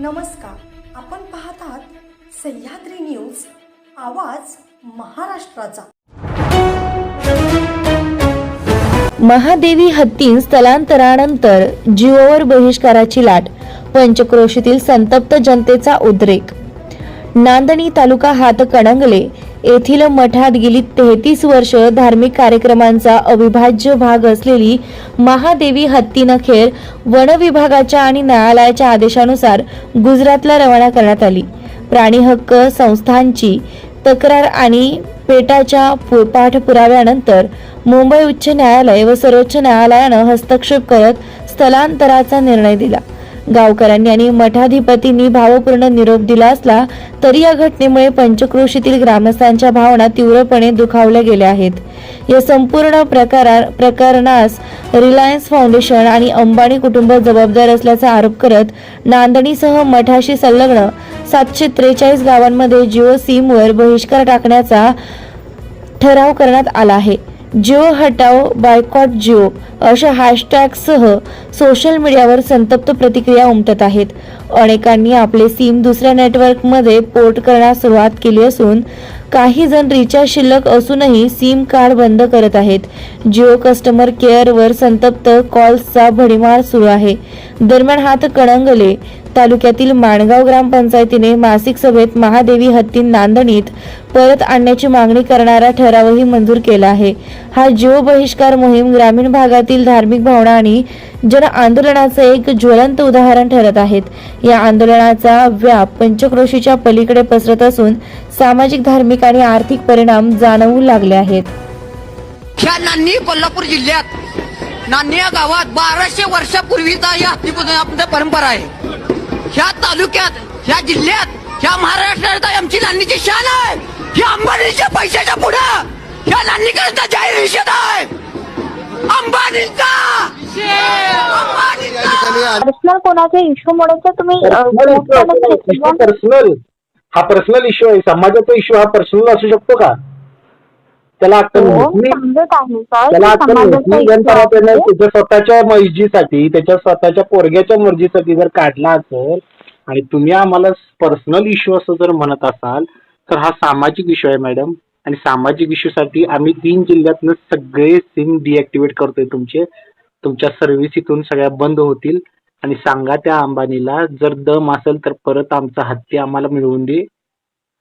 नमस्कार. आपण पाहत आहात सह्याद्री न्यूज आवाज महाराष्ट्राचा. महादेवी हत्तीं स्थलांतरानंतर जिओवर बहिष्काराची लाट पंचक्रोशीतील संतप्त जनतेचा उद्रेक. नांदणी तालुका हातकणंगले येथील मठात गेली तेहतीस वर्ष धार्मिक कार्यक्रमांचा अविभाज्य भाग असलेली महादेवी हत्तीनखेर वन विभागाच्या आणि न्यायालयाच्या आदेशानुसार गुजरातला रवाना करण्यात आली. प्राणी हक्क संस्थांची तक्रार आणि पेटाच्या पु- पाठपुराव्यानंतर मुंबई उच्च न्यायालय व सर्वोच्च न्यायालयानं हस्तक्षेप करत स्थलांतराचा निर्णय दिला. गावकऱ्यांनी आणि मठाधिपतींनी भावपूर्ण निरोप दिला असला तरी या घटनेमुळे पंचक्रोशीतील ग्रामस्थांच्या भावना तीव्रपणे दुखावल्या गेल्या आहेत. या संपूर्ण प्रकारा प्रकरणास रिलायन्स फाउंडेशन आणि अंबानी कुटुंब जबाबदार असल्याचा आरोप करत नांदणीसह मठाशी संलग्न सातशे त्रेचाळीस गावांमध्ये जिओ सिमवर बहिष्कार टाकण्याचा ठराव करण्यात आला आहे. जिओ हटाओ बायकॉट जिओ अशा हॅशटॅगसह सोशल मीडियावर संतप्त प्रतिक्रिया उमटत आहेत. अनेकांनी आपले सिम दुसऱ्या नेटवर्कमध्ये पोर्ट करण्यास सुरुवात केली असून काही जण रिचार्ज शिल्लक असूनही सिम कार्ड बंद करत आहेत. जिओ कस्टमर केअरवर संतप्त कॉल्सचा भडीमार सुरू आहे. दरम्यान हात कणंगले तालुक्यातील माणगाव ग्रामपंचायतीने मासिक सभेत महादेवी हत्ती नांदणीत परत आणण्याची मागणी करणारा ठरावही मंजूर केला आहे. हा जीव बहिष्कार मोहीम ग्रामीण भागातील धार्मिक भावना आणि जन आंदोलनाचे एक ज्वलंत उदाहरण ठरत आहेत. या आंदोलनाचा व्याप पंचक्रोशीच्या पलीकडे पसरत असून सामाजिक धार्मिक आणि आर्थिक परिणाम जाणवू लागले आहेत. ह्या नान्नी कोल्हापूर जिल्ह्यात नान्नी या गावात बाराशे वर्षापूर्वीचा या हत्तीपूजन परंपरा आहे. ह्या तालुक्यात ह्या जिल्ह्यात ह्या महाराष्ट्रात आमची नान्नीची शान आहे. ह्या अंबानीच्या पैशाच्या पुढं ह्या नान्नीकरता जाहीर निषेध आहे. पर्सनल कोणाचे इश्यू मुळे तर तुम्ही. पर्सनल हा पर्सनल इश्यू आहे. समाजाचा इश्यू हा पर्सनल असू शकतो का? त्याला अक्कल हो, त्याला अक्कल. त्याच्या स्वतःच्या मर्जीसाठी त्याच्या स्वतःच्या पोरग्याच्या मर्जीसाठी जर काढला असेल आणि तुम्ही आम्हाला पर्सनल इश्यू असं जर म्हणत असाल तर हा सामाजिक इश्यू आहे मॅडम आणि सामाजिक इश्यू साठी आम्ही तीन जिल्ह्यातनं सगळे सिम डिॲक्टिवेट करतोय तुमचे. तुमच्या सर्व्हिस इथून सगळ्या बंद होतील. आणि सांगा त्या अंबानीला जर दम असेल तर परत आमचा हत्ती आम्हाला मिळवून दे.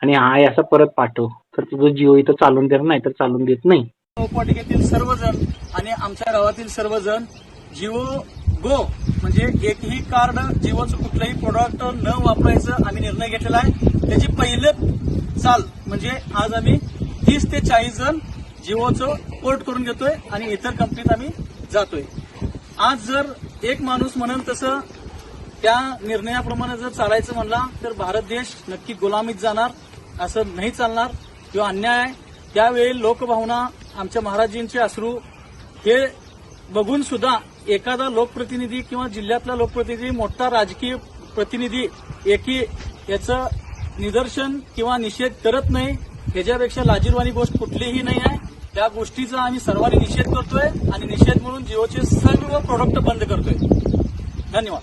आणि हा असा परत पाठव. तर तुझं जिओ इथं चालून देणार नाही तर चालून देत नाही. उपवाटिकेतील सर्वजण आणि आमच्या गावातील सर्वजण जिओ गो म्हणजे एकही कार्ड जिओचं कुठलंही प्रोडक्ट न वापरायचं आम्ही निर्णय घेतलेला आहे. त्याची पहिलं चाल म्हणजे आज आम्ही तीस ते चाळीस जण जिओचं पोर्ट करून घेतोय आणि इतर कंपनीत आम्ही जातोय. आज जर एक माणूस म्हणेल तसं त्या निर्णयाप्रमाणे जर चालायचं म्हणला तर भारत देश नक्की गुलामीत जाणार असं नाही चालणार. किंवा अन्याय आहे त्यावेळी लोकभावना आमच्या महाराजींचे अश्रू हे बघून सुद्धा एखादा लोकप्रतिनिधी किंवा जिल्ह्यातला लोकप्रतिनिधी मोठा राजकीय प्रतिनिधी एकी याचं निदर्शन किंवा निषेध करत नाही ह्याच्यापेक्षा लाजीरवाणी गोष्ट कुठलीही नाही आहे. त्या गोष्टीचा आम्ही सर्वांनी निषेध करतोय आणि निषेध म्हणून जिओचे सर्व प्रोडक्ट बंद करतोय. धन्यवाद.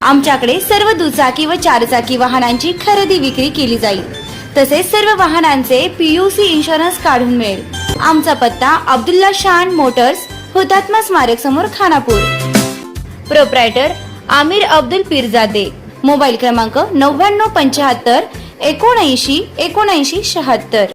आमच्याकडे सर्व दुचाकी व चारचाकी वाहनांची खरेदी विक्री केली जाईल. तसेच सर्व वाहनांचे पीयूसी इन्शुरन्स काढून मिळेल. आमचा पत्ता अब्दुल्ला शान मोटर्स हुतात्मा स्मारक समोर खानापूर. प्रोप्रायटर आमिर अब्दुल पीरजादे. मोबाईल क्रमांक नव्याण्णव पंच्याहत्तर एकोणऐंशी एकोणऐंशी शहात्तर.